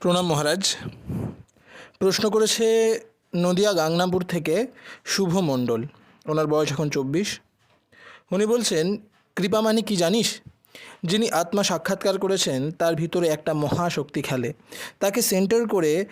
প্রণাম মহারাজ। প্রশ্ন করেছে নদিয়া গাংনাপুর থেকে শুভ মণ্ডল। ওনার বয়স এখন চব্বিশ। উনি বলছেন, কৃপা মানে কি জানিস? যিনি আত্মা সাক্ষাৎকার করেছেন, তার ভিতরে একটা মহাশক্তি খেলে। তাকে সেন্টার করে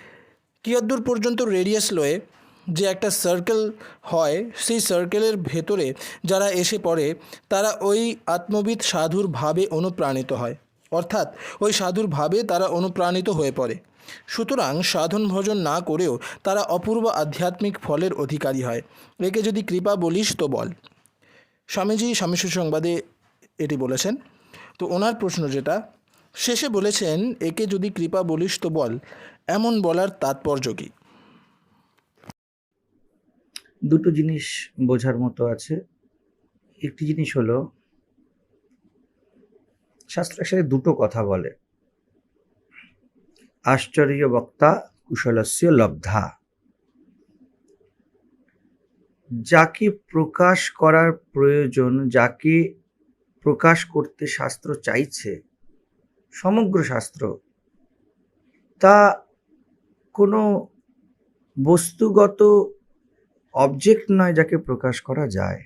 কিয়দ্দূর পর্যন্ত রেডিয়াস লয়ে যে একটা সার্কেল হয়, সেই সার্কেলের ভেতরে যারা এসে পড়ে, তারা ওই আত্মবিদ সাধুর ভাবে অনুপ্রাণিত হয়। অর্থাৎ ওই সাধুর ভাবে তারা অনুপ্রাণিত হয়ে পড়ে। সুতরাং সাধন ভজন না করেও তারা অপূর্ব আধ্যাত্মিক ফলের অধিকারী হয়। একে যদি কৃপা বলিস তো বল। স্বামীজি স্বামী সংবাদে এটি বলেছেন। তো ওনার প্রশ্ন যেটা, শেষে বলেছেন, একে যদি কৃপা বলিস তো বল, এমন বলার তাৎপর্য কী? দুটো জিনিস বোঝার মতো আছে। একটি জিনিস হলো শাস্ত্র সাথে দুটো কথা বলে। আশ্চর্য বক্তা কুশলস্য লব্ধা। যাকে প্রকাশ করার প্রয়োজন, যাকে প্রকাশ করতে শাস্ত্র চাইছে, সমগ্র শাস্ত্র, তা কোনো বস্তুগত অবজেক্ট নয় যাকে প্রকাশ করা যায়।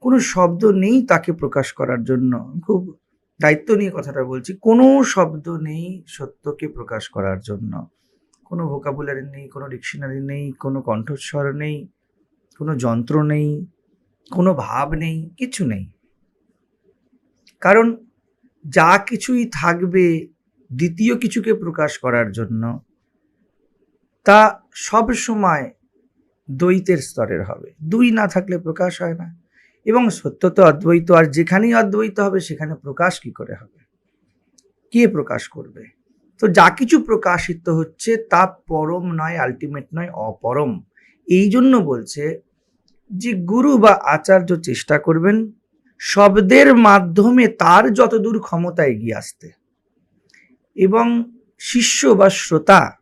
কোনো শব্দ নেই তাকে প্রকাশ করার জন্য। খুব দায়িত্ব নিয়ে কথাটা বলছি, কোনো শব্দ নেই সত্যকে প্রকাশ করার জন্য। কোনো ভোকাবুলারি নেই, কোনো ডিকশনারি নেই, কোনো কণ্ঠস্বর নেই, কোনো যন্ত্র নেই, কোনো ভাব নেই, কিছু নেই। কারণ যা কিছুই থাকবে দ্বিতীয় কিছুকে প্রকাশ করার জন্য তা সব সময় দ্বৈতের স্তরের হবে। দুই না থাকলে প্রকাশ হয় না। এবং সত্য তো অদ্বৈত, আর যেখানেই অদ্বৈত হবে, সেখানে প্রকাশ কি করে হবে? কে প্রকাশ করবে? তো যা কিছু প্রকাশিত হচ্ছে, তা পরম নয় আলটিমেট নয়, অপরম। এই জন্য বলছে যে গুরু বা আচার্য চেষ্টা করবেন শব্দের মাধ্যমে তার যতদূর ক্ষমতা এগিয়ে আসতে। এবং শিষ্য বা শ্রোতা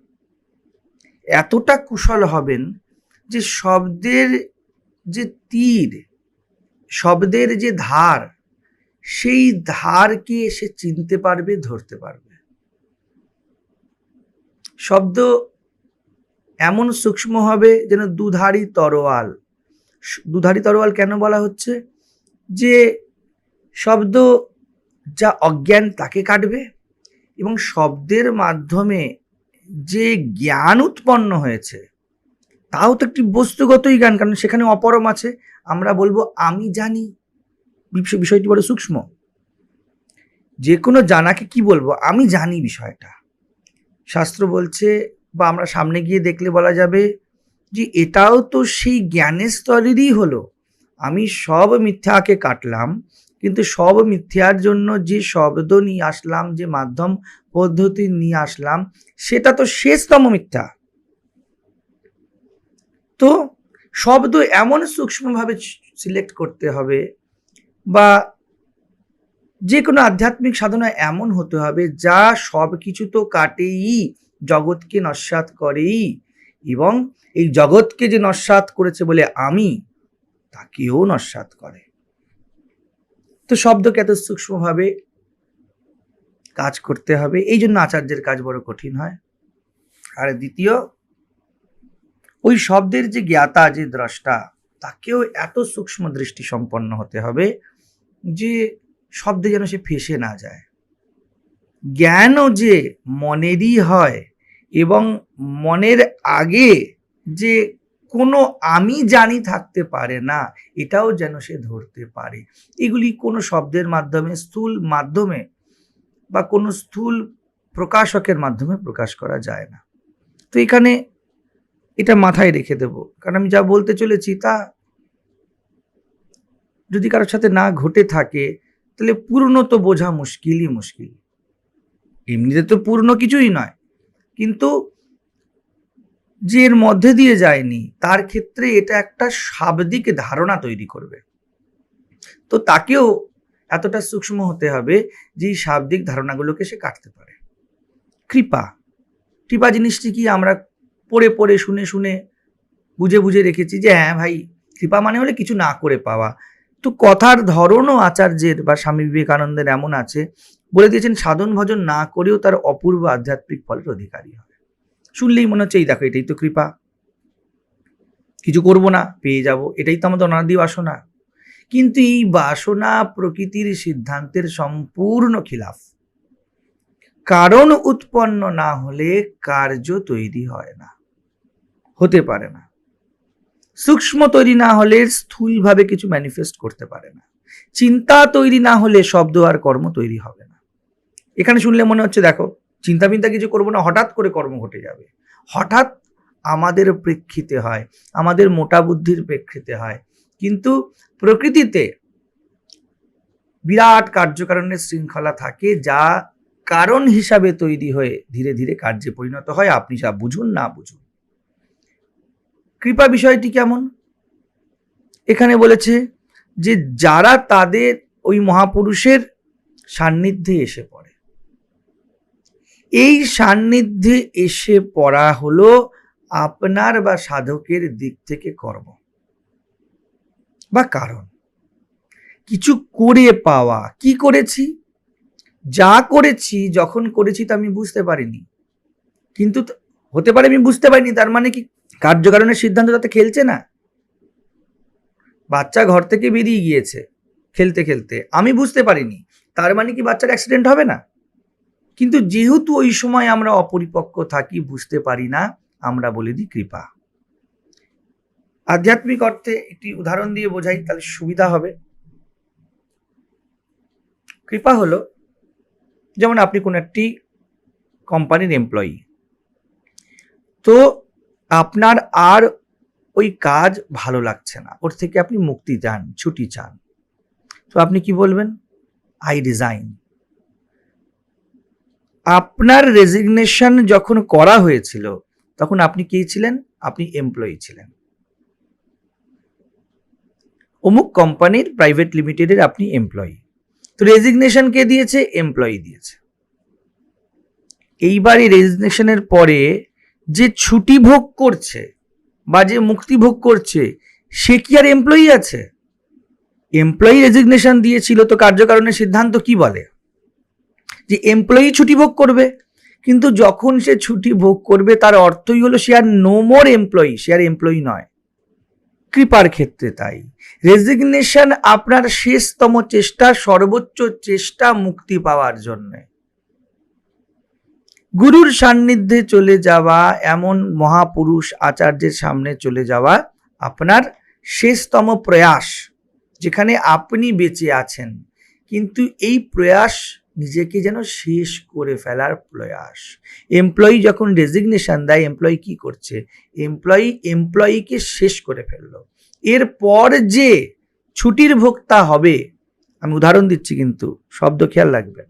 এতটা কুশল হবেন যে শব্দের যে তীর শব্দের যে ধার, সেই ধারকে সে চিনতে পারবে, ধরতে পারবে। শব্দ এমন সূক্ষ্ম হবে যেন দুধারি তরোয়াল দুধারি তরোয়াল কেন বলা হচ্ছে? যে শব্দ যা অজ্ঞান তাকে কাটবে এবং শব্দের মাধ্যমে যে জ্ঞান উৎপন্ন হয়েছে তাও তো একটি বস্তুগতই জ্ঞান, কারণ সেখানে অপরম আছে। আমরা বলব, আমি জানি। বিষ- বিষয়টি বড় সূক্ষ্ম। যে কোনো জানাকে কি বলব? আমি জানি বিষয়টা। শাস্ত্র বলছে, বা আমরা সামনে গিয়ে দেখলে বলা যাবে, যে এটাও তো সেই জ্ঞানের স্তরেরই হলো। আমি সব মিথ্যাকে কাটলাম, কিন্তু সব মিথ্যার জন্য যে শব্দ নিয়ে আসলাম, যে মাধ্যম, পদ্ধতি নিয়ে আসলাম, সেটা তো শেষতম মিথ্যা। তো শব্দ এমন সূক্ষ্মভাবে সিলেক্ট করতে হবে বা যে কোনো আধ্যাত্মিক সাধনা এমন হতে হবে যা সব কিছু তো কাটেই, জগৎকে নস্বাত করেই এবং এই জগৎকে যে নস্বাত করেছে বলে আমি, তাকেও নস্বাত করে। তো শব্দকে এত সূক্ষ্মভাবে কাজ করতে হবে এই জন্য আচার্যের কাজ বড় কঠিন হয়। আর দ্বিতীয় ওই শব্দের যে জ্ঞাতা, যে দ্রষ্টা, তাকেও এত সূক্ষ্ম দৃষ্টি সম্পন্ন হতে হবে যে শব্দে যেন সে ফেসে না যায়। জ্ঞানও যে মনেরই হয় এবং মনের আগে যে কোনো আমি জানি থাকতে পারে না, এটাও যেন সে ধরতে পারে। এগুলি কোনো শব্দের মাধ্যমে, স্থূল মাধ্যমে বা কোনো স্থূল প্রকাশকের মাধ্যমে প্রকাশ করা যায় না। তো এখানে এটা মাথায় রেখে দেব। কারণ আমি যা বলতে চলেছি তা যদি কারোর সাথে না ঘটে থাকে, তাহলে পূর্ণ তো বোঝা মুশকিলই মুশকিল। এমনিতে তো পূর্ণ কিছুই নয়। কিন্তু যে এর মধ্যে দিয়ে যায়নি, তার ক্ষেত্রে এটা একটা শাব্দিক ধারণা তৈরি করবে। তো তাকেও এতটা সূক্ষ্ম হতে হবে যে এই শাব্দিক ধারণাগুলোকে সে কাটতে পারে। কৃপা। কৃপা জিনিসটি কি আমরা পড়ে পড়ে শুনে শুনে বুঝে বুঝে রেখেছি যে হ্যাঁ ভাই, কৃপা মানে হলে কিছু না করে পাওয়া। তো কথার ধরনও আচার্যের বা স্বামী বিবেকানন্দের এমন আছে, বলে দিয়েছেন, সাধন ভজন না করেও তার অপূর্ব আধ্যাত্মিক ফলের অধিকারী হয়। শুনলেই মনে হচ্ছে, এই দেখো, এটাই তো কৃপা। কিছু করব না, পেয়ে যাব। এটাই তো আমাদের অনাদি বাসনা। কিন্তু এই বাসনা প্রকৃতির সিদ্ধান্তের সম্পূর্ণ খিলাফ। কারণ উৎপন্ন না হলে কার্য তৈরি হয় না। হতে পারে না। সূক্ষ্ম তৈরি না হলে স্থূলভাবে কিছু ম্যানিফেস্ট করতে পারে না। চিন্তা তৈরি না হলে শব্দ আর কর্ম তৈরি হবে না। এখানে শুনলে মনে হচ্ছে, দেখো চিন্তা বিন্তা কিছু করব না, হঠাৎ করে কর্ম ঘটে যাবে। হঠাৎ আমাদের প্রেক্ষিতে হয়, আমাদের মোটা বুদ্ধির প্রেক্ষিতে হয়। কিন্তু প্রকৃতিতে বিরাট কার্যকারণের শৃঙ্খলা থাকে, যা কারণ হিসাবে তৈরি হয়ে ধীরে ধীরে কার্যে পরিণত হয়। আপনি যা বুঝুন না বুঝুন। কৃপা বিষয়টি কেমন? এখানে বলেছে যে যারা তাদের ওই মহাপুরুষের সান্নিধ্যে এসে পড়ে। এই সান্নিধ্যে এসে পড়া হলো আপনার বা সাধকের দিক থেকে কর্ম বা কারণ। কিছু করে পাওয়া। কি করেছি? যা করেছি, যখন করেছি তা আমি বুঝতে পারিনি। কিন্তু হতে পারে আমি বুঝতে পারিনি, তার মানে কি কার্যকারণের সিদ্ধান্ত তাতে খেলছে না। বাচ্চা ঘর থেকে বেরিয়ে গিয়েছে খেলতে খেলতে। আমি বুঝতে পারিনি। তার মানে কি বাচ্চার অ্যাক্সিডেন্ট হবে না? কিন্তু যেহেতু ওই সময় আমরা অপরিপক্ক থাকি, বুঝতে পারি না, আমরা বলে দিই কৃপা। আধ্যাত্মিক অর্থে একটি উদাহরণ দিয়ে বোঝাই তাহলে সুবিধা হবে। কৃপা হলো, যেমন আপনি কোনো একটি কোম্পানির এমপ্লয়ি তো আপনার আর ওই কাজ ভালো লাগছে না। ওর থেকে আপনি মুক্তি চান, ছুটি চান। তো আপনি কি বলবেন? আই রিজাইন আপনার রেজিগনেশন যখন করা হয়েছিল, তখন আপনি কি ছিলেন? আপনি এমপ্লয়ি ছিলেন। অমুক কোম্পানির প্রাইভেট লিমিটেডের আপনি এমপ্লয়ি তো রেজিগনেশন কে দিয়েছে? এমপ্লয়ি দিয়েছে। এইবার এই রেজিগনেশনের পরে যে ছুটি ভোগ করছে বা যে মুক্তি ভোগ করছে, সে কি আর এমপ্লয়ি আছে? এমপ্লয়ি রেজিগনেশন দিয়েছিল তো কার্যকারণের সিদ্ধান্ত কি বলে? যে এমপ্লয়ি ছুটি ভোগ করবে, কিন্তু যখন সে ছুটি ভোগ করবে, তার অর্থই হলো সে আর নো মোর এমপ্লয়ি সে আর এমপ্লয়ি নয়। কৃপার ক্ষেত্রে তাই। রেজিগনেশন আপনার শেষতম চেষ্টা, সর্বোচ্চ চেষ্টা মুক্তি পাওয়ার জন্য। গুরুর সান্নিধ্যে চলে যাওয়া এমন মহাপুরুষ আচার্যের সামনে চলে যাওয়া আপনার শেষতম প্রয়াস, যেখানে আপনি বেঁচে আছেন। কিন্তু এই প্রয়াস নিজেকে যেন শেষ করে ফেলার প্রয়াস। এমপ্লয়ি যখন রেজিগনেশন দেয় এমপ্লয়ি কি করছে? এমপ্লয়ি এমপ্লয়িকে শেষ করে ফেলল। এরপর যে ছুটির ভোক্তা হবে, আমি উদাহরণ দিচ্ছি কিন্তু, শব্দ খেয়াল রাখবেন,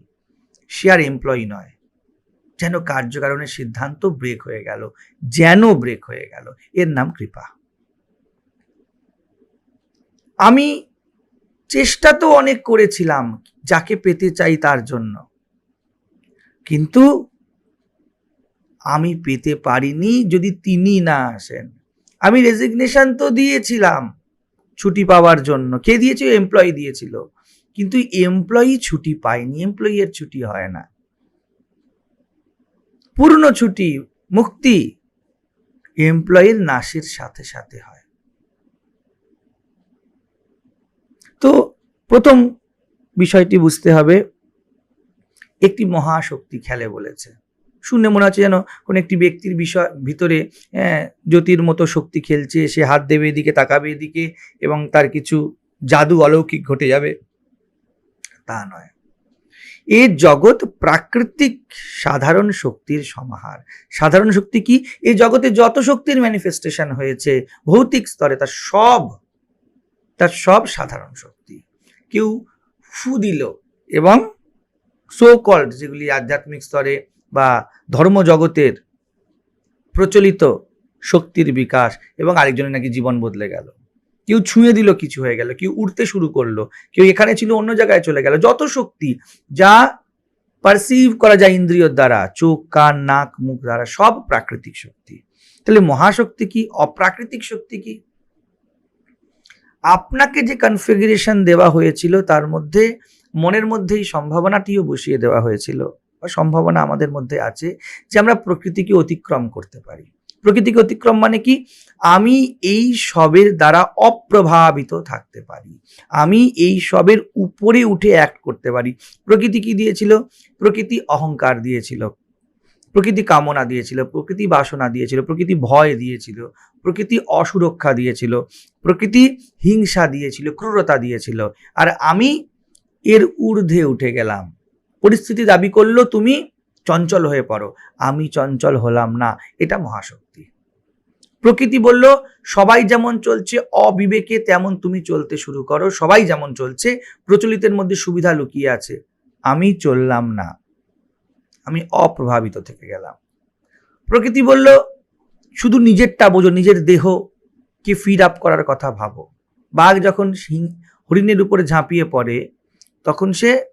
সে আর এমপ্লয়ি নয়। যেন কার্যকারণের সিদ্ধান্ত ব্রেক হয়ে গেল, যেন ব্রেক হয়ে গেল। এর নাম কৃপা। আমি চেষ্টা তো অনেক করেছিলাম যাকে পেতে চাই তার জন্য। কিন্তু আমি পেতে পারিনি যদি তিনি না আসেন। আমি রেজিগনেশন তো দিয়েছিলাম ছুটি পাওয়ার জন্য। কে দিয়েছিল? এমপ্লয়ি দিয়েছিল। কিন্তু এমপ্লয়ি ছুটি পায়নি। এর ছুটি হয় না। পূর্ণ ছুটি, মুক্তি। এমপ্লয়ির নাশের সাথে সাথে হয়। তো প্রথম বিষয়টি বুঝতে হবে, একটি মহাশক্তি খেলে বলেছে। শুনে মনে হচ্ছে যেন কোন একটি ব্যক্তির বিষয়, ভিতরে জ্যোতির মতো শক্তি খেলছে, সে হাত দেবে এদিকে, তাকাবে এদিকে এবং তার কিছু জাদু অলৌকিক ঘটে যাবে। তা নয়। এ জগৎ প্রাকৃতিক সাধারণ শক্তির সমাহার। সাধারণ শক্তি কি? এই জগতে যত শক্তির ম্যানিফেস্টেশন হয়েছে, ভৌতিক স্তরে তার সব তার সব সাধারণ শক্তি। কেউ ফু দিল এবং সো কল্ড যেগুলি আধ্যাত্মিক স্তরে বা ধর্ম জগতের প্রচলিত শক্তির বিকাশ এবং আরেকজনের নাকি জীবন বদলে গেল। কেউ ছুঁয়ে দিল, কিছু হয়ে গেল, কেউ উঠতে শুরু করল, কেউ এখানে ছিল, অন্য জায়গায় চলে গেল। যত শক্তি যা পারসিভ করা যায় ইন্দ্রিয়র দ্বারা, চোখ, কান, নাক, মুখ দ্বারা সব প্রাকৃতিক শক্তি। তাহলে মহাশক্তি কি, অপ্রাকৃতিক শক্তি কি? আপনাকে যে কনফিগারেশন দেওয়া হয়েছিল, তার মধ্যে, মনের মধ্যে এই সম্ভাবনাটিও বসিয়ে দেওয়া হয়েছিল, বা সম্ভাবনা আমাদের মধ্যে আছে যে আমরা প্রকৃতিকে অতিক্রম করতে পারি। প্রকৃতিকে অতিক্রম মানে কি? আমি এই সবের দ্বারা অপ্রভাবিত থাকতে পারি। আমি এই সবের উপরে উঠে অ্যাক্ট করতে পারি। প্রকৃতি কি দিয়েছিল? প্রকৃতি অহংকার দিয়েছিল। প্রকৃতি কামনা দিয়েছিল। প্রকৃতি বাসনা দিয়েছিল। প্রকৃতি ভয় দিয়েছিল। প্রকৃতি অসুরক্ষা দিয়েছিল। প্রকৃতি হিংসা দিয়েছিল, ক্রূরতা দিয়েছিল। আর আমি এর ঊর্ধ্বে উঠে গেলাম। পরিস্থিতি দাবি করল, তুমি চঞ্চল হয়ে পড়ো। আমি চঞ্চল হলাম না। এটা মহাশক্তি। প্রকৃতি বলল, সবাই যেমন চলছে অবিবেকে, তেমন তুমি চলতে শুরু করো। সবাই যেমন চলছে, প্রচলিতের মধ্যে সুবিধা লুকিয়ে আছে। আমি চললাম না। আমি অপ্রভাবিত থেকে গেলাম। প্রকৃতি বলল, শুধু নিজেরটা বোঝো, নিজের দেহকে ফিড আপ করার কথা ভাবো। বাঘ যখন হরিণের উপরে ঝাঁপিয়ে পড়ে, তখন সে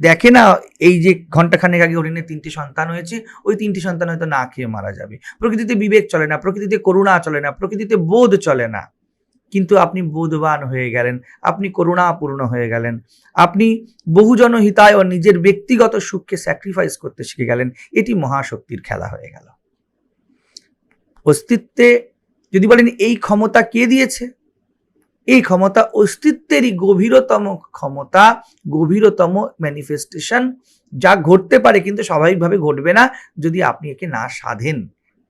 দেখে না, এই যে ঘন্টাখানেক আগে হরিণের তিনটি সন্তান হয়েছে, ওই তিনটি সন্তান হয়তো না খেয়ে মারা যাবে। প্রকৃতিতে বিবেক চলে না, প্রকৃতিতে করুণা চলে না, প্রকৃতিতে বোধ চলে না। কিন্তু আপনি বোধবান হয়ে গেলেন, আপনি করুণাপূর্ণ হয়ে গেলেন। আপনি বহুজন হিতায় ও নিজের ব্যক্তিগত সুখকে স্যাক্রিফাইস করতে শিখে গেলেন। এটি মহাশক্তির খেলা হয়ে গেল। অস্তিত্বে যদি বলেন এই ক্ষমতা কে দিয়েছে? এই ক্ষমতা অস্তিত্বেরই গভীরতম ক্ষমতা, গভীরতম ম্যানিফেস্টেশন যা ঘটতে পারে কিন্তু স্বাভাবিকভাবে ঘটবে না যদি আপনি একে না সাধেন,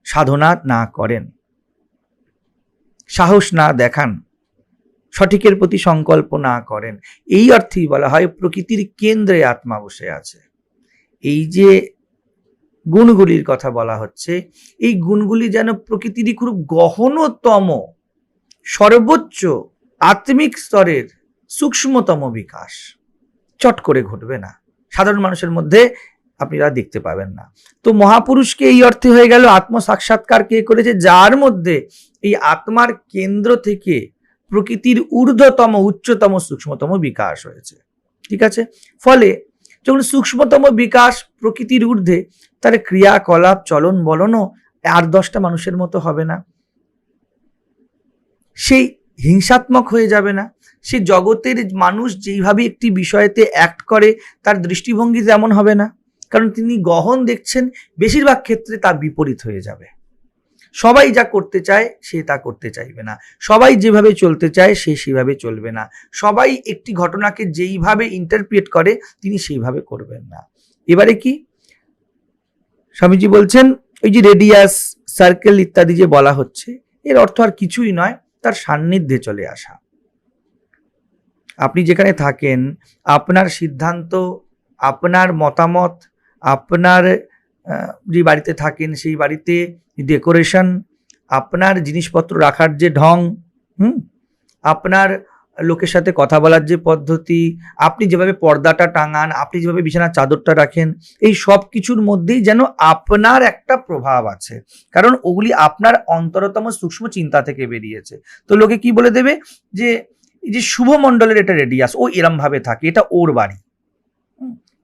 সাধনা না করেন। সাহস না দেখান, সঠিকের প্রতি সংকল্প না করেন। এই অর্থেই বলা হয় প্রকৃতির কেন্দ্রে আত্মা বসে আছে। এই যে গুণগুলির কথা বলা হচ্ছে, এই গুণগুলি যেন প্রকৃতিরই খুব গহনতম, সর্বোচ্চ আত্মিক স্তরের সূক্ষ্মতম বিকাশ। চট করে ঘটবে না। সাধারণ মানুষের মধ্যে আপনারা দেখতে পাবেন না। তো মহাপুরুষকে এই অর্থে হয়ে গেল আত্ম সাক্ষাৎকার কে করেছে? যার মধ্যে এই আত্মার কেন্দ্র থেকে প্রকৃতির ঊর্ধ্বতম, উচ্চতম, সূক্ষ্মতম বিকাশ হয়েছে। ঠিক আছে? ফলে যখন সূক্ষ্মতম বিকাশ প্রকৃতির ঊর্ধ্বে, তার ক্রিয়াকলাপ চলন বলনও আর দশটা মানুষের মতো হবে না। সেই হিংসাত্মক হয়ে যাবে না। সে জগতের মানুষ যেইভাবে একটি বিষয়েতে অ্যাক্ট করে, তার দৃষ্টিভঙ্গি তেমন হবে না। কারণ তিনি গহন দেখছেন, বেশিরভাগ ক্ষেত্রে তা বিপরীত হয়ে যাবে। সবাই যা করতে চায়, সে তা করতে চাইবে না। সবাই যেভাবে চলতে চায়, সে সেভাবে চলবে না। সবাই একটি ঘটনাকে যেইভাবে ইন্টারপ্রিয়েট করে, তিনি সেইভাবে করবেন না। এবারে কি? স্বামীজি বলছেন, ওই যে রেডিয়াস সার্কেল ইত্যাদি যে বলা হচ্ছে, এর অর্থ আর কিছুই নয়। তার সান্নিধ্যে চলে আসা। আপনি যেখানে থাকেন, আপনার সিদ্ধান্ত, আপনার মতামত, আপনার যে বাড়িতে থাকেন, সেই বাড়িতে ডেকোরেশন আপনার জিনিসপত্র রাখার যে ঢং, হুম? আপনার লোকের সাথে কথা বলার যে পদ্ধতি, আপনি যেভাবে পর্দাটা টাঙান, আপনি যেভাবে বিছানার চাদরটা রাখেন, এই সব কিছুর মধ্যেই যেন আপনার একটা প্রভাব আছে। কারণ ওগুলি আপনার অন্তরতম সূক্ষ্ম চিন্তা থেকে বেরিয়েছে। তো লোকে কি বলে দেবে? যে, এই যে শুভ মণ্ডলের এটা রেডিয়াস ও এরম ভাবে থাকে, এটা ওর বাড়ি।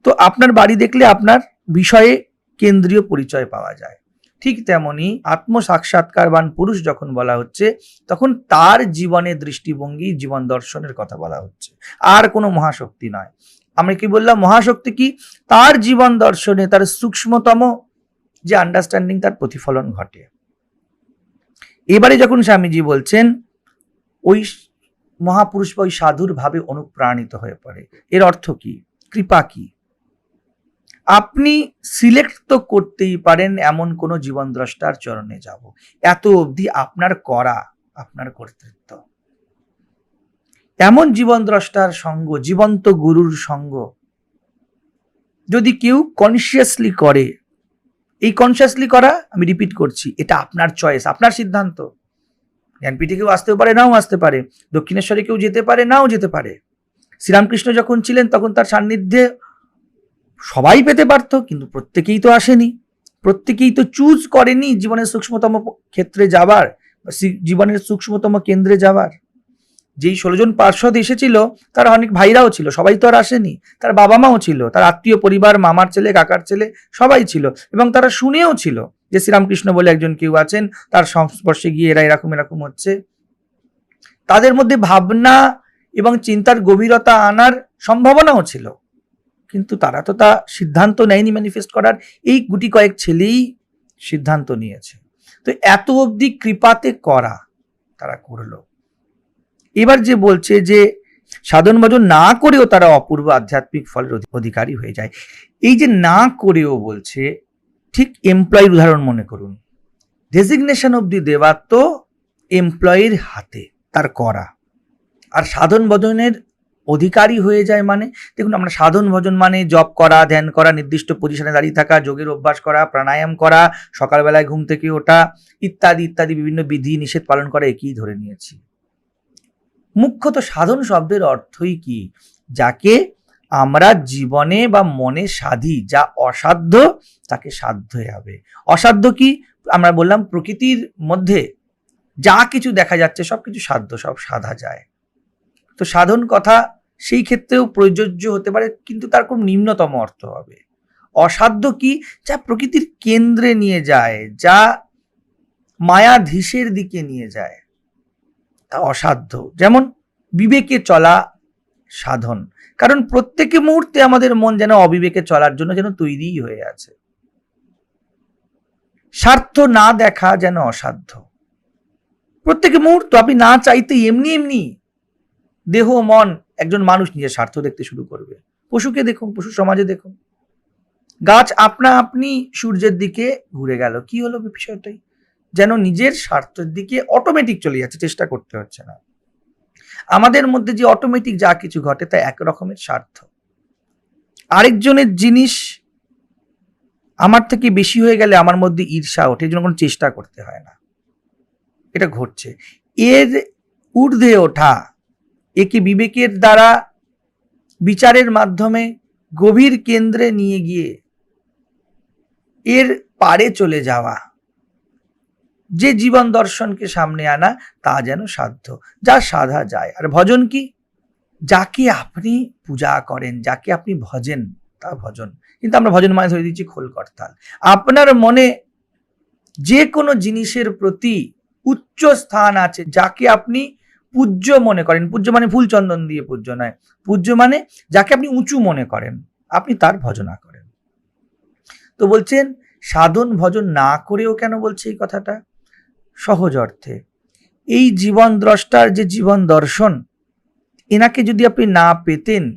তো আপনার বাড়ি দেখলে আপনার বিষয়ে কেন্দ্রীয় পরিচয় পাওয়া যায়। ঠিক তেমনি আত্ম সাক্ষাৎকারবান পুরুষ যখন বলা হচ্ছে, তখন তার জীবনের দৃষ্টিভঙ্গি, জীবন দর্শনের কথা বলা হচ্ছে। আর কোনো মহাশক্তি নয়। আমরা কি বললাম, মহাশক্তি কি? তার জীবন দর্শনে তার সূক্ষ্মতম যে আন্ডারস্ট্যান্ডিং তার প্রতিফলন ঘটে। এবারে যখন স্বামীজি বলছেন, ওই মহাপুরুষ বা ওই সাধুর ভাবে অনুপ্রাণিত হয়ে পড়ে। এর অর্থ কি? কৃপা কি? আপনি সিলেক্ট তো করতেই পারেন, এমন কোনো জীবন দ্রষ্টার চরণে যাব। এত অবধি আপনার করা, আপনার কর্তৃত্ব। এমন জীবন দ্রষ্টার সঙ্গ, জীবন্ত গুরুর সঙ্গ, যদি কেউ কনসিয়াসলি করে, এই কনসিয়াসলি করা আমি রিপিট করছি, এটা আপনার চয়েস আপনার সিদ্ধান্ত। জ্ঞানপীঠে কেউ আসতেও পারে, নাও আসতে পারে। দক্ষিণেশ্বরে কেউ যেতে পারে, নাও যেতে পারে। শ্রীরামকৃষ্ণ যখন ছিলেন, তখন তার সান্নিধ্যে সবাই পেতে পারতো, কিন্তু প্রত্যেকেই তো আসেনি। প্রত্যেকেই তো চুজ করেনি জীবনের সূক্ষ্মতম ক্ষেত্রে যাবার জীবনের সূক্ষ্মতম কেন্দ্রে যাবার। যেই ষোলো জন পার্শ্বদ এসেছিল, তার অনেক ভাইরাও ছিল, সবাই তো আর আসেনি। তার বাবা মাও ছিল, তার আত্মীয় পরিবার, মামার ছেলে, কাকার ছেলে, সবাই ছিল এবং তারা শুনেও ছিল যে শ্রীরামকৃষ্ণ বলে একজন কেউ আছেন, তার সংস্পর্শে গিয়ে এরা এরকম এরকম হচ্ছে। তাদের মধ্যে ভাবনা এবং চিন্তার গভীরতা আনার সম্ভাবনাও ছিল। কিন্তু তারা তো তা সিদ্ধান্ত নেয়নি ম্যানিফেস্ট করার। এই গুটি কয়েক ছেলেই সিদ্ধান্ত নিয়েছে। তো এত অবধি কৃপাতে করা তারা করল। এবার যে বলছে যে সাধন ভজন না করেও তারা অপূর্ব আধ্যাত্মিক ফলের অধিকারী হয়ে যায়। এই যে না করেও বলছে, ঠিক এমপ্লয়ের উদাহরণ মনে করুন। ডেজিগনেশন অব্দি দেওয়া তো এমপ্লয়ির হাতে, তার করা। আর সাধন ভজনের অধিকারী হয়ে যায় মানে? দেখুন, আমরা সাধন ভজন মানে জপ করা, ধ্যান করা, নির্দিষ্ট পজিশনে দাঁড়িয়ে থাকা, যোগের অভ্যাস করা, প্রাণায়াম করা, সকালবেলায় ঘুম থেকে ওঠা, ইত্যাদি ইত্যাদি বিভিন্ন বিধি নিষেধ পালন করা একই ধরে নিয়েছি। মুখ্যত সাধন শব্দের অর্থই কি? যাকে আমরা জীবনে বা মনে সাধি, যা অসাধ্য, তাকে সাধ্য হবে। অসাধ্য কি? আমরা বললাম প্রকৃতির মধ্যে যা কিছু দেখা যাচ্ছে সব কিছু সাধ্য, সব সাধা যায়। তো সাধন কথা সেই ক্ষেত্রেও প্রযোজ্য হতে পারে, কিন্তু তার খুব নিম্নতম অর্থ হবে। অসাধ্য কি? যা প্রকৃতির কেন্দ্রে নিয়ে যায়, যা মায়াধীশের দিকে নিয়ে যায়। তা অসাধ্য। যেমন বিবেকে চলা সাধন। কারণ প্রত্যেকে মুহূর্তে আমাদের মন যেন অবিবেকে চলার জন্য যেন তৈরিই হয়ে আছে। স্বার্থ না দেখা যেন অসাধ্য। প্রত্যেকে মুহূর্ত আপনি না চাইতে এমনি এমনি দেহ, মন একজন মানুষ নিজের স্বার্থ দেখতে শুরু করবে। পশুকে দেখুন, পশু সমাজে দেখুন। গাছ আপনা আপনি সূর্যের দিকে ঘুরে গেল। কি হলো বিষয়টাই? যেন নিজের স্বার্থের দিকে অটোমেটিক চলে যাচ্ছে, চেষ্টা করতে হচ্ছে না। আমাদের মধ্যে যে অটোমেটিক যা কিছু ঘটে তা এক রকমের স্বার্থ। আরেকজনের জিনিস আমার থেকে বেশি হয়ে গেলে আমার মধ্যে ঈর্ষা ওঠে জন্য কোনো চেষ্টা করতে হয় না। এটা ঘটছে। এর ঊর্ধ্বে ওঠা একে বিবেকের দ্বারা বিচারের মাধ্যমে গভীর কেন্দ্রে নিয়ে গিয়ে এর পারে চলে যাওয়া। যে জীবন দর্শনকে সামনে আনা, তা যেন সাধ্য। যা সাধা যায়। আর ভজন কি? যাকে আপনি পূজা করেন, যাকে আপনি ভজেন, তা ভজন। কিন্তু আমরা ভজন মানে ধরে দিচ্ছি খোল করতাল। আপনার মনে যে কোনো জিনিসের প্রতি উচ্চ স্থান আছে, যাকে আপনি পূজ্য মনে করেন। পূজ্য মানে ফুল চন্দন দিয়ে পূজ্য নয়। পূজ্য মানে যাকে আপনি উঁচু মনে করেন। আপনি তার ভজনা করেন। তো বলছেন, সাধন ভজন না করেও কেন বলছে এই কথাটা? সহজ অর্থে, এই জীবন দ্রষ্টার যে জীবন দর্শন, এনাকে যদি আপনি না পেতেন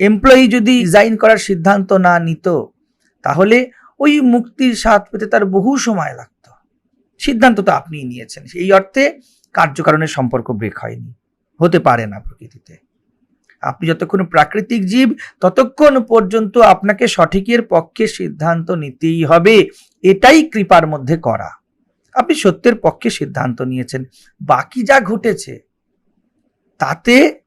এমপ্লয়ি যদি রিজাইন করার সিদ্ধান্ত না নিত, তাহলে ওই মুক্তির স্বাদ পেতে তার বহু সময় লাগতো। সিদ্ধান্ত তো আপনিই নিয়েছেন। এই অর্থে কার্যকারণের সম্পর্ক ব্রেক হয়নি। হতে পারে না প্রকৃতিতে। আপনি যতক্ষণ প্রাকৃতিক জীব, ততক্ষণ পর্যন্ত আপনাকে সঠিকের পক্ষে সিদ্ধান্ত নিতেই হবে। এটাই কৃপার মধ্যে করা। আপনি সত্যের পক্ষে সিদ্ধান্ত নিয়েছেন। বাকি যা ঘটেছে, তাতে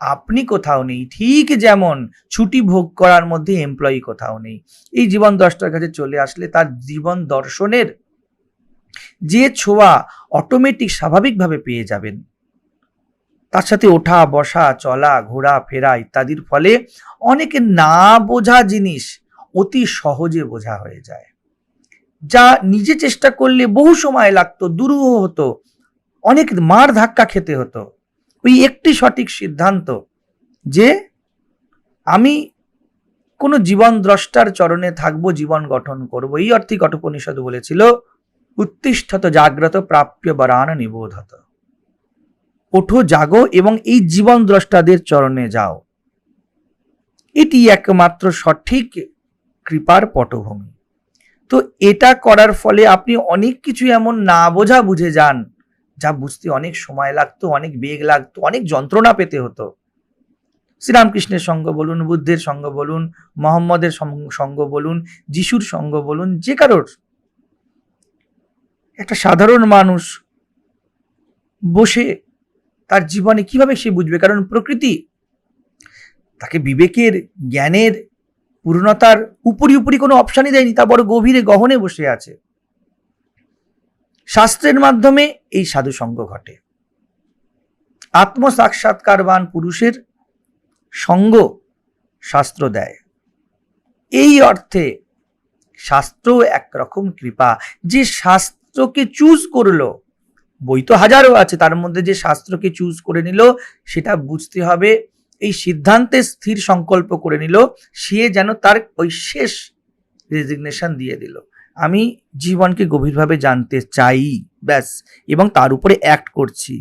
আপনি কোথাও নেই। ঠিক যেমন ছুটি ভোগ করার মধ্যে এমপ্লয়ি কোথাও নেই। এই জীবন দশটার কাছে চলে আসলে তার জীবন দর্শনের যে ছোঁয়া অটোমেটিক স্বাভাবিকভাবে পেয়ে যাবেন। তার সাথে ওঠা, বসা, চলা, ঘোরা, ফেরা ইত্যাদির ফলে অনেকে না বোঝা জিনিস অতি সহজে বোঝা হয়ে যায়। যা নিজে চেষ্টা করলে বহু সময় লাগতো, দুরূহ হতো, অনেক মার ধাক্কা খেতে হতো। ওই একটি সঠিক সিদ্ধান্ত যে আমি কোনো জীবন দ্রষ্টার চরণে থাকব, জীবন গঠন করব, এই অর্থে কঠোপনিষদ বলেছিল উত্তিষ্ঠত জাগ্রত প্রাপ্য বরান নিবোধত। ওঠো, জাগো এবং এই জীবন দ্রষ্টাদের চরণে যাও। এটি একমাত্র সঠিক কৃপার পটভূমি। তো এটা করার ফলে আপনি অনেক কিছু এমন না বোঝা বুঝে যান, যা বুঝতে অনেক সময় লাগতো, অনেক বেগ লাগতো, অনেক যন্ত্রণা পেতে হতো। শ্রীরামকৃষ্ণের সঙ্গ বলুন, বুদ্ধের সঙ্গ বলুন, মোহাম্মদের সঙ্গ- বলুন, যিশুর সঙ্গ বলুন, যে কারোর একটা সাধারণ মানুষ বসে তার জীবনে কীভাবে সে বুঝবে? কারণ প্রকৃতি তাকে বিবেকের, জ্ঞানের, পূর্ণতার উপরি উপরি কোনো অপশানই দেয়নি। তা বড় গভীরে গহনে বসে আছে। শাস্ত্রের মাধ্যমে এই সাধু সঙ্গ ঘটে। আত্মসাক্ষাৎকারবান পুরুষের সঙ্গ শাস্ত্র দেয়। এই অর্থে শাস্ত্র একরকম কৃপা। যে শাস্ত্রকে চুজ করল। বই তো হাজারো আছে, তার মধ্যে যে শাস্ত্রকে চুজ করে নিল, সেটা বুঝতে হবে। এই সিদ্ধান্তে স্থির সংকল্প করে নিল, সে যেন তার ওই শেষ রেজিগনেশন দিয়ে দিল। আমি জীবনকে গভীরভাবে জানতে চাই, ব্যাস, এবং তার উপরে অ্যাক্ট করছি।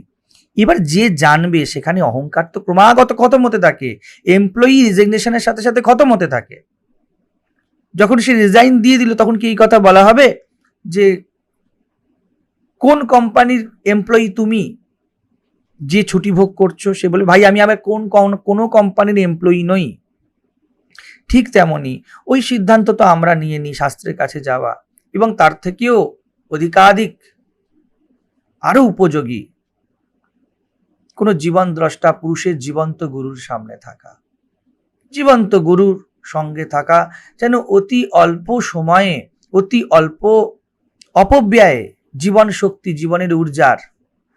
এবার যে জানবে, সেখানে অহংকার তো ক্রমাগত খতম হতে থাকে এমপ্লয়ি রিজিগনেশনের সাথে সাথে খতম হতে থাকে। যখন সে রিজাইন দিয়ে দিল, তখন কি এই কথা বলা হবে? যে কোন কোম্পানির এমপ্লয়ি তুমি? যে ছুটি ভোগ করছ, সে বলে, ভাই, আমি আবার কোন কোন- কোম্পানির এমপ্লয়ি নই। ঠিক তেমনই, ওই সিদ্ধান্ত তো আমরা নিয়ে নিই শাস্ত্রের কাছে যাওয়া। এবং তার থেকেও অধিকাধিক আরও উপযোগী কোনো জীবন দ্রষ্টা পুরুষের জীবন্ত গুরুর সামনে থাকা। জীবন্ত গুরুর সঙ্গে থাকা যেন অতি অল্প সময়ে, অতি অল্প অপব্যয়ে জীবন শক্তি, জীবনের ঊর্জার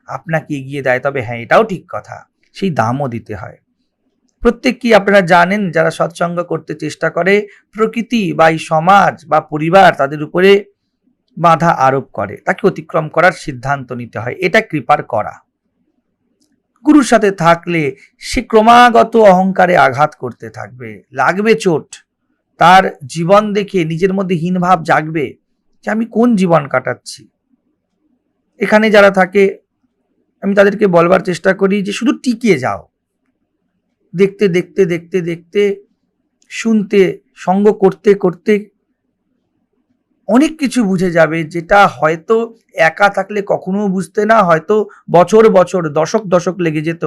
আপনাকে এগিয়ে দেয়। তবে হ্যাঁ এটাও ঠিক কথা, সেই দামও দিতে হয়। প্রত্যেককেই আপনারা জানেন, যারা সৎসঙ্গ করতে চেষ্টা করে, প্রকৃতি বা এই সমাজ বা পরিবার তাদের উপরে বাধা আরোপ করে, তাকে অতিক্রম করার সিদ্ধান্ত নিতে হয়, এটা কৃপার করা। গুরুর সাথে থাকলে সে ক্রমাগত অহংকারে আঘাত করতে থাকবে, লাগবে চোট। তার জীবন দেখে নিজের মধ্যে হীনভাব জাগবে যে আমি কোন জীবন কাটাচ্ছি। এখানে যারা থাকে, আমি তাদেরকে বলবার চেষ্টা করি যে শুধু টিকিয়ে যাও। দেখতে দেখতে দেখতে দেখতে, শুনতে, সঙ্গ করতে করতে অনেক কিছু বুঝে যাবে, যেটা হয়তো একা থাকলে কখনো বুঝতে না, হয়তো বছর বছর, দশক দশক লেগে যেত।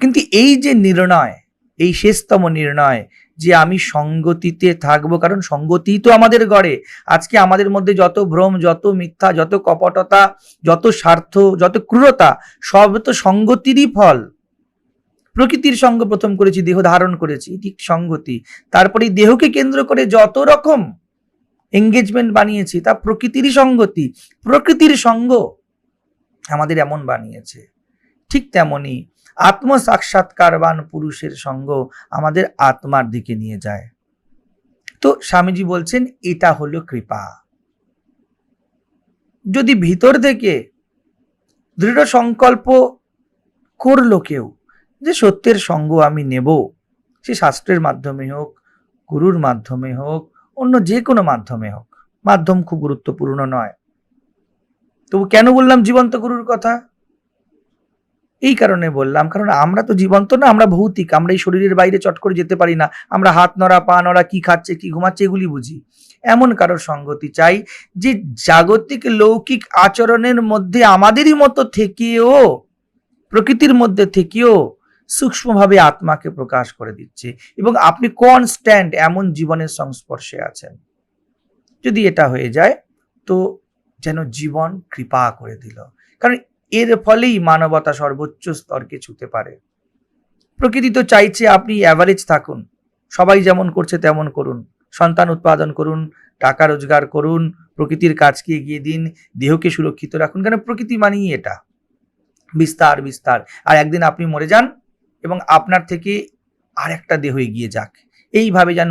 কিন্তু এই যে নির্ণয়, এই শেষতম নির্ণয় যে আমি সঙ্গতিতে থাকব, কারণ সঙ্গতি তো আমাদের গড়ে। আজকে আমাদের মধ্যে যত ভ্রম, যত মিথ্যা, যত কপটতা, যত স্বার্থ, যত ক্রূরতা, সব তো সঙ্গতিরই ফল। প্রকৃতির সঙ্গ প্রথম করেছি, দেহ ধারণ করেছি, ঠিক সঙ্গতি। তারপরে দেহকে কেন্দ্র করে যত রকম এঙ্গেজমেন্ট বানিয়েছি, তা প্রকৃতিরই সঙ্গতি। প্রকৃতির সঙ্গ আমাদের এমন বানিয়েছে। ঠিক তেমনি আত্ম সাক্ষাৎকারবান পুরুষের সঙ্গ আমাদের আত্মার দিকে নিয়ে যায়। তো স্বামীজি বলছেন, এটা হলো কৃপা। যদি ভিতর থেকে দৃঢ় সংকল্প করল কেউ যে সত্যের সঙ্গ আমি নেব, সে শাস্ত্রের মাধ্যমে হোক, গুরুর মাধ্যমে হোক, অন্য যে কোনো মাধ্যমে হোক, মাধ্যম খুব গুরুত্বপূর্ণ নয়। তবু কেন বললাম জীবন্ত গুরুর কথা? এই কারণে বললাম, কারণ আমরা তো জীবন্ত না, আমরা ভৌতিক, আমরা এই শরীরের বাইরে চট করে যেতে পারি না, আমরা হাত নড়া, পা নড়া, কি খাচ্ছে, কি ঘুমাচ্ছে, এগুলি বুঝি। এমন কারোর সঙ্গতি চাই যে জাগতিক লৌকিক আচরণের মধ্যে আমাদেরই মতো থেকেও, প্রকৃতির মধ্যে থেকেও সূক্ষ্মভাবে আত্মাকে প্রকাশ করে দিচ্ছে। এবং আপনি কনস্ট্যান্ট এমন জীবনের সংস্পর্শে আছেন। যদি এটা হয়ে যায়, তো যেন জীবন কৃপা করে দিল। কারণ এর ফলেই মানবতা সর্বোচ্চ স্তরকে ছুতে পারে। প্রকৃতি তো চাইছে আপনি অ্যাভারেজ থাকুন। সবাই যেমন করছে তেমন করুন। সন্তান উৎপাদন করুন, টাকা রোজগার করুন, প্রকৃতির কাজকে এগিয়ে দিন, দেহকে সুরক্ষিত রাখুন। কেন প্রকৃতি মানেই এটা। বিস্তার বিস্তার। আর একদিন আপনি মরে যান এবং আপনার থেকে আর একটা দেহ এগিয়ে যাক। এইভাবে যেন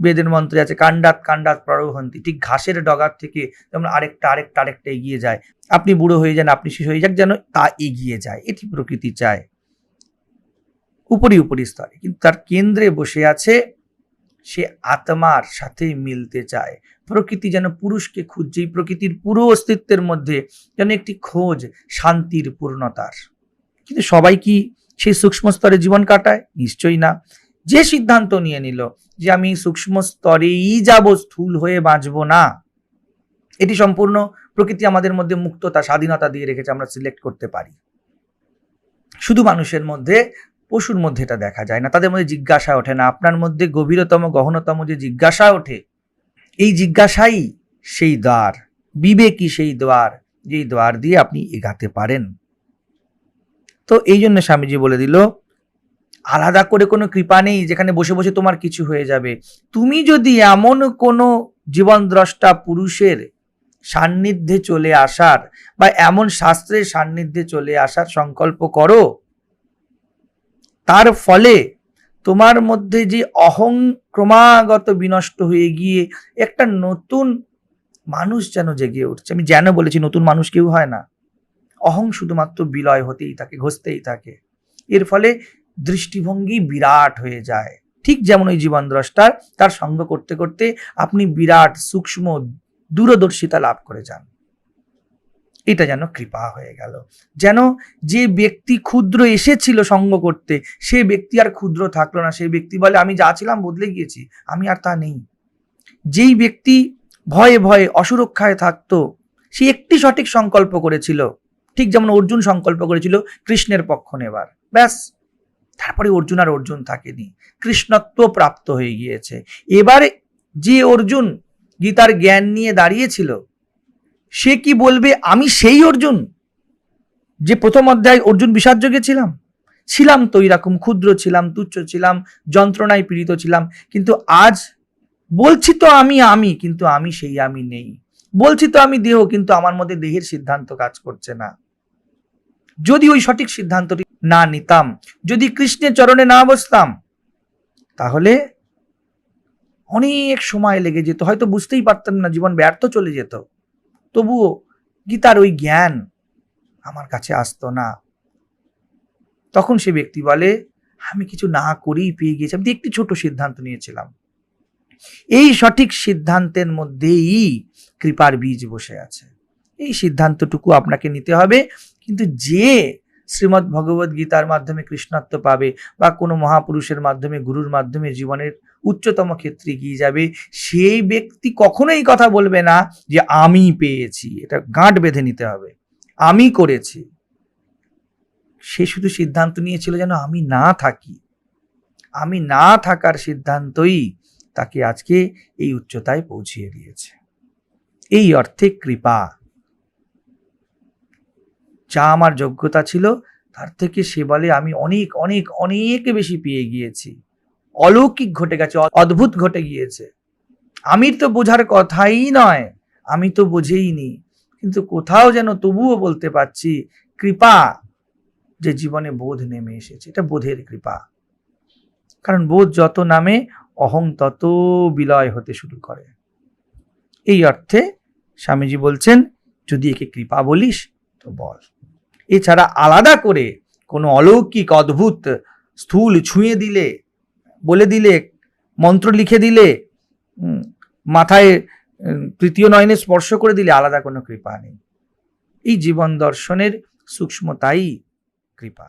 বেদের মন্ত্রে আছে কান্ডাত কান্ডাত প্ররোহন্তি। ঠিক ঘাসের ডগার থেকে যেমন আরেকটা আরেকটা আরেকটা এগিয়ে যায়, আপনি বুড়ো হয়ে যান, আপনি শেষ হয়ে যাক, যেন তা এগিয়ে যায়। এটি প্রকৃতি চায়। উপরি উপরি স্তরে। কিন্তু তার কেন্দ্রে বসে আছে, সে আত্মার সাথে মিলতে চায়। প্রকৃতি যেন পুরুষকে খুঁজছে প্রকৃতির পুরো অস্তিত্বের মধ্যে যেন একটি খোঁজ, শান্তির পূর্ণতার। কিন্তু সবাই কি সেই সূক্ষ্ম স্তরে জীবন কাটায়? নিশ্চয়ই না। যে সিদ্ধান্ত নিয়ে নিল যে আমি সূক্ষ্ম স্তরেই যাব, স্থূল হয়ে বাঁচব না, এটি সম্পূর্ণ প্রকৃতি আমাদের মধ্যে মুক্ততা, স্বাধীনতা দিয়ে রেখেছে, আমরা সিলেক্ট করতে পারি। শুধু মানুষের মধ্যে, পশুর মধ্যে এটা দেখা যায় না, তাদের মধ্যে জিজ্ঞাসা ওঠে না, আপনার মধ্যে গভীরতম, গহনতম যে জিজ্ঞাসা ওঠে, এই জিজ্ঞাসাই সেই দ্বার, বিবেকই সেই দ্বার, যেই দ্বার দিয়ে আপনি এগাতে পারেন। তো এই জন্য স্বামীজি বলে দিল আলাদা করে কোনো কৃপা নেই যেখানে বসে বসে তোমার কিছু হয়ে যাবে। তুমি যদি এমন কোনো জীবন দ্রষ্টা পুরুষের সান্নিধ্যে চলে আসার বা এমন শাস্ত্রের সান্নিধ্যে চলে আসার সংকল্প করো, তার ফলে তোমার মধ্যে যে অহং ক্রমাগত বিনষ্ট হয়ে গিয়ে একটা নতুন মানুষ যেন জেগে উঠছে। আমি যেন বলেছি, নতুন মানুষ কেউ হয় না। অহং শুধুমাত্র বিলয় হতেই থাকে, ঘষতেই থাকে। এর ফলে দৃষ্টিভঙ্গি বিরাট হয়ে যায়। ঠিক যেমন ওই জীবন তার সঙ্গ করতে করতে আপনি বিরাট সূক্ষ্ম দূরদর্শিতা লাভ করে যান। এটা যেন কৃপা হয়ে গেল। যেন যে ব্যক্তি ক্ষুদ্র এসেছিল সঙ্গ করতে, সে ব্যক্তি আর ক্ষুদ্র থাকল না। সেই ব্যক্তি বলে, আমি যা ছিলাম বদলে গিয়েছি, আমি আর তা নেই। যেই ব্যক্তি ভয়ে ভয়ে অসুরক্ষায় থাকতো, সে একটি সঠিক সংকল্প করেছিল। ঠিক যেমন অর্জুন সংকল্প করেছিল, কৃষ্ণের পক্ষ নেবার। ব্যাস। তারপরে অর্জুন আর অর্জুন থাকেনি। কৃষ্ণত্ব প্রাপ্ত হয়ে গিয়েছে। এবারে যে অর্জুন গীতার জ্ঞান নিয়ে দাঁড়িয়েছিল, সে কি বলবে, আমি সেই অর্জুন যে প্রথম অধ্যায় অর্জুন বিষাদযোগে ছিলাম? ছিলাম তো এরকম ক্ষুদ্র ছিলাম, তুচ্ছ ছিলাম, যন্ত্রণায় পীড়িত ছিলাম, কিন্তু আজ বলছি তো আমি আমি, কিন্তু আমি সেই আমি নেই। বলছি তো আমি দেহ, কিন্তু আমার মধ্যে দেহের সিদ্ধান্ত কাজ করছে না। যদি ওই সঠিক সিদ্ধান্তটি না নিতাম। যদি কৃষ্ণের চরণে না বসতাম, তাহলে অনেক সময় লেগে যেত। হয়তো বুঝতেই পারতাম না, জীবন ব্যর্থ চলে যেত। তবুও গীতার ওই জ্ঞান আমার কাছে আসতো না। তখন সে ব্যক্তি বলে, আমি কিছু না করেই পেয়ে গিয়েছি। আমি একটি ছোট সিদ্ধান্ত নিয়েছিলাম। এই সঠিক সিদ্ধান্তের মধ্যেই কৃপার বীজ বসে আছে। এই সিদ্ধান্তটুকু আপনাকে নিতে হবে। কিন্তু যে শ্রীমদ্ ভগবদ গীতার মাধ্যমে কৃষ্ণত্ব পাবে বা কোনো মহাপুরুষের মাধ্যমে, গুরুর মাধ্যমে জীবনের উচ্চতম ক্ষেত্রে গিয়ে যাবে, সেই ব্যক্তি কখনোই এই কথা বলবে না যে, আমি পেয়েছি। এটা গাঁট বেঁধে নিতে হবে। আমি করেছি। সে শুধু সিদ্ধান্ত নিয়েছিল যেন, আমি না থাকি। আমি না থাকার সিদ্ধান্তই তাকে আজকে এই উচ্চতায় পৌঁছিয়ে দিয়েছে। এই অর্থে কৃপা। যা আমার যোগ্যতা ছিল, তার থেকে সে বলে আমি অনেক অনেক অনেক বেশি পেয়ে গিয়েছি। অলৌকিক ঘটে গেছে অদ্ভুত ঘটে গিয়েছে। আমি তো বোঝার কথাই নয়, আমি তো বোঝেইনি। কিন্তু কোথাও যেন তবুও বলতে পারছি, কৃপা যে জীবনে বোধ নেমে এসেছে। এটা বোধের কৃপা। কারণ বোধ যত নামে, অহং তত বিলয় হতে শুরু করে। এই অর্থে স্বামীজি বলছেন, যদি একে কৃপা বলিস, তো বল। এছাড়া আলাদা করে কোনো অলৌকিক, অদ্ভুত স্থূল ছুঁয়ে দিলে, বলে দিলে, মন্ত্র লিখে দিলে মাথায় তৃতীয় নয়নে স্পর্শ করে দিলে আলাদা কোনো কৃপা নেই। এই জীবন দর্শনের সূক্ষ্মতাই কৃপা।